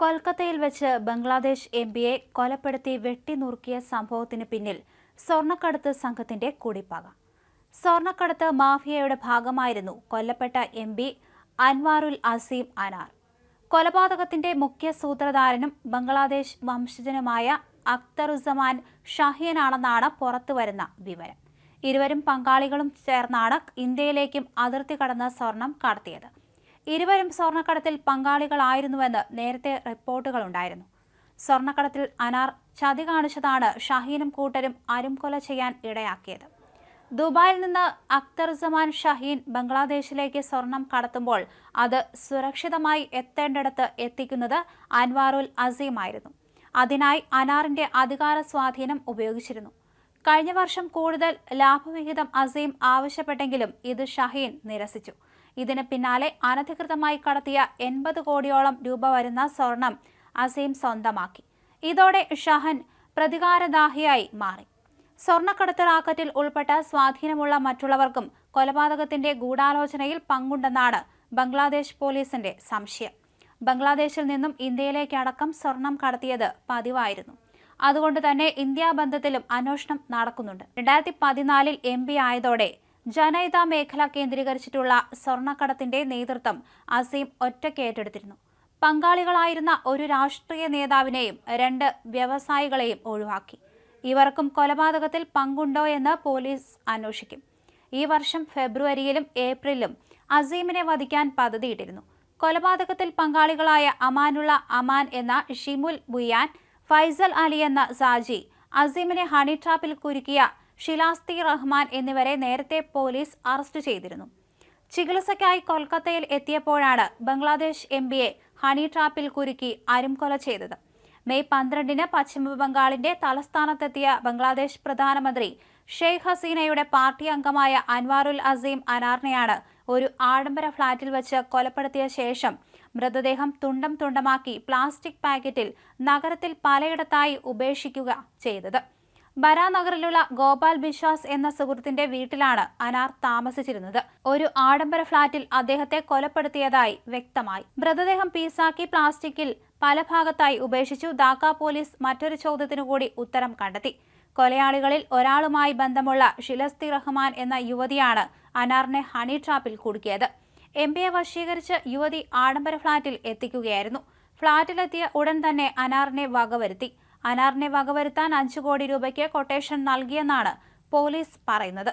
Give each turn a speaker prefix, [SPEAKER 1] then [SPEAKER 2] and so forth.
[SPEAKER 1] കൊൽക്കത്തയിൽ വെച്ച് ബംഗ്ലാദേശ് എം പിയെ കൊലപ്പെടുത്തി വെട്ടിനുറുക്കിയ സംഭവത്തിന് പിന്നിൽ സ്വർണക്കടത്ത് സംഘത്തിന്റെ കൂടിപ്പാക. സ്വർണക്കടത്ത് മാഫിയയുടെ ഭാഗമായിരുന്നു കൊല്ലപ്പെട്ട എം പി അൻവാറുൽ അസീം അനാർ. കൊലപാതകത്തിന്റെ മുഖ്യ സൂത്രധാരനും ബംഗ്ലാദേശ് വംശജനുമായ അക്തറുസമാൻ ഷാഹിയനാണെന്നാണ് പുറത്തുവരുന്ന വിവരം. ഇരുവരും പങ്കാളികളും ചേർന്നാണ് ഇന്ത്യയിലേക്കും അതിർത്തി കടന്ന സ്വർണം കടത്തിയത്. ഇരുവരും സ്വർണക്കടത്തിൽ പങ്കാളികളായിരുന്നുവെന്ന് നേരത്തെ റിപ്പോർട്ടുകളുണ്ടായിരുന്നു. സ്വർണക്കടത്തിൽ അനാർ ചതി കാണിച്ചതാണ് ഷഹീനും കൂട്ടരും അരുംകൊല ചെയ്യാൻ ഇടയാക്കിയത്. ദുബായിൽ നിന്ന് അക്തറുസമാൻ ഷഹീൻ ബംഗ്ലാദേശിലേക്ക് സ്വർണം കടത്തുമ്പോൾ അത് സുരക്ഷിതമായി എത്തേണ്ടിടത്ത് എത്തിക്കുന്നത് അൻവാറുൽ അസീമായിരുന്നു. അതിനായി അനാറിന്റെ അധികാര സ്വാധീനം ഉപയോഗിച്ചിരുന്നു. കഴിഞ്ഞ വർഷം കൂടുതൽ ലാഭവിഹിതം അസീം ആവശ്യപ്പെട്ടെങ്കിലും ഇത് ഷഹീൻ നിരസിച്ചു. ഇതിന് പിന്നാലെ അനധികൃതമായി കടത്തിയ എൺപത് കോടിയോളം രൂപ വരുന്ന സ്വർണം അസീം സ്വന്തമാക്കി. ഇതോടെ ഷഹൻ പ്രതികാരദാഹിയായി മാറി. സ്വർണക്കടത്ത് റാക്കറ്റിൽ ഉൾപ്പെട്ട സ്വാധീനമുള്ള മറ്റുള്ളവർക്കും കൊലപാതകത്തിന്റെ ഗൂഢാലോചനയിൽ പങ്കുണ്ടെന്നാണ് ബംഗ്ലാദേശ് പോലീസിന്റെ സംശയം. ബംഗ്ലാദേശിൽ നിന്നും ഇന്ത്യയിലേക്കടക്കം സ്വർണം കടത്തിയത് പതിവായിരുന്നു. അതുകൊണ്ട് തന്നെ ഇന്ത്യാ ബന്ധത്തിലും അന്വേഷണം നടക്കുന്നുണ്ട്. രണ്ടായിരത്തി പതിനാലിൽ എം പി ആയതോടെ ജനഹിത മേഖല കേന്ദ്രീകരിച്ചിട്ടുള്ള സ്വർണക്കടത്തിന്റെ നേതൃത്വം അസീം ഒറ്റയ്ക്ക് ഏറ്റെടുത്തിരുന്നു. പങ്കാളികളായിരുന്ന ഒരു രാഷ്ട്രീയ നേതാവിനെയും രണ്ട് വ്യവസായികളെയും ഒഴിവാക്കി. ഇവർക്കും കൊലപാതകത്തിൽ പങ്കുണ്ടോ എന്ന് പോലീസ് അന്വേഷിക്കും. ഈ വർഷം ഫെബ്രുവരിയിലും ഏപ്രിലും അസീമിനെ വധിക്കാൻ പദ്ധതിയിട്ടിരുന്നു. കൊലപാതകത്തിൽ പങ്കാളികളായ അമാനുള്ള അമാൻ എന്ന ഷിമുൽ ബുയാൻ ഫൈസൽ അലി എന്ന സാജി അസീമിനെ ഹണി ട്രാപ്പിൽ കുരുക്കിയ ഷിലാസ്തി റഹ്മാൻ എന്നിവരെ നേരത്തെ പോലീസ് അറസ്റ്റ് ചെയ്തിരുന്നു. ചികിത്സയ്ക്കായി കൊൽക്കത്തയിൽ എത്തിയപ്പോഴാണ് ബംഗ്ലാദേശ് എം പിയെ ഹണി ട്രാപ്പിൽ കുരുക്കി അരുംകൊല ചെയ്തത്. മെയ് പന്ത്രണ്ടിന് പശ്ചിമബംഗാളിന്റെ തലസ്ഥാനത്തെത്തിയ ബംഗ്ലാദേശ് പ്രധാനമന്ത്രി ഷെയ്ഖ് ഹസീനയുടെ പാർട്ടി അംഗമായ അൻവാറുൽ അസീം അനാറിനെയാണ് ഒരു ആഡംബര ഫ്ളാറ്റിൽ വെച്ച് കൊലപ്പെടുത്തിയ ശേഷം മൃതദേഹം തുണ്ടം തുണ്ടമാക്കി പ്ലാസ്റ്റിക് പാക്കറ്റിൽ നഗരത്തിൽ പലയിടത്തായി ഉപേക്ഷിക്കുക ചെയ്തത്. ബരാനഗറിലുള്ള ഗോപാൽ ബിശ്വാസ് എന്ന സുഹൃത്തിന്റെ വീട്ടിലാണ് അനാർ താമസിച്ചിരുന്നത്. ഒരു ആഡംബര ഫ്ളാറ്റിൽ അദ്ദേഹത്തെ കൊലപ്പെടുത്തിയതായി വ്യക്തമായി. മൃതദേഹം പീസാക്കി പ്ലാസ്റ്റിക്കിൽ പല ഭാഗത്തായി ഉപേക്ഷിച്ചു ധാക്ക പോലീസ് മറ്റൊരു ചോദ്യത്തിനു കൂടി ഉത്തരം കണ്ടെത്തി. കൊലയാളികളിൽ ഒരാളുമായി ബന്ധമുള്ള ഷിലസ്തി റഹ്മാൻ എന്ന യുവതിയാണ് അനാറിനെ ഹണി ട്രാപ്പിൽ കുടുക്കിയത്. എം പിയെ വശീകരിച്ച് യുവതി ആഡംബര ഫ്ളാറ്റിൽ എത്തിക്കുകയായിരുന്നു. ഫ്ളാറ്റിലെത്തിയ ഉടൻ തന്നെ അനാറിനെ വകവരുത്തി. അനാറിനെ വകവരുത്താൻ അഞ്ചു കോടി രൂപയ്ക്ക് കൊട്ടേഷൻ നൽകിയെന്നാണ് പോലീസ് പറയുന്നത്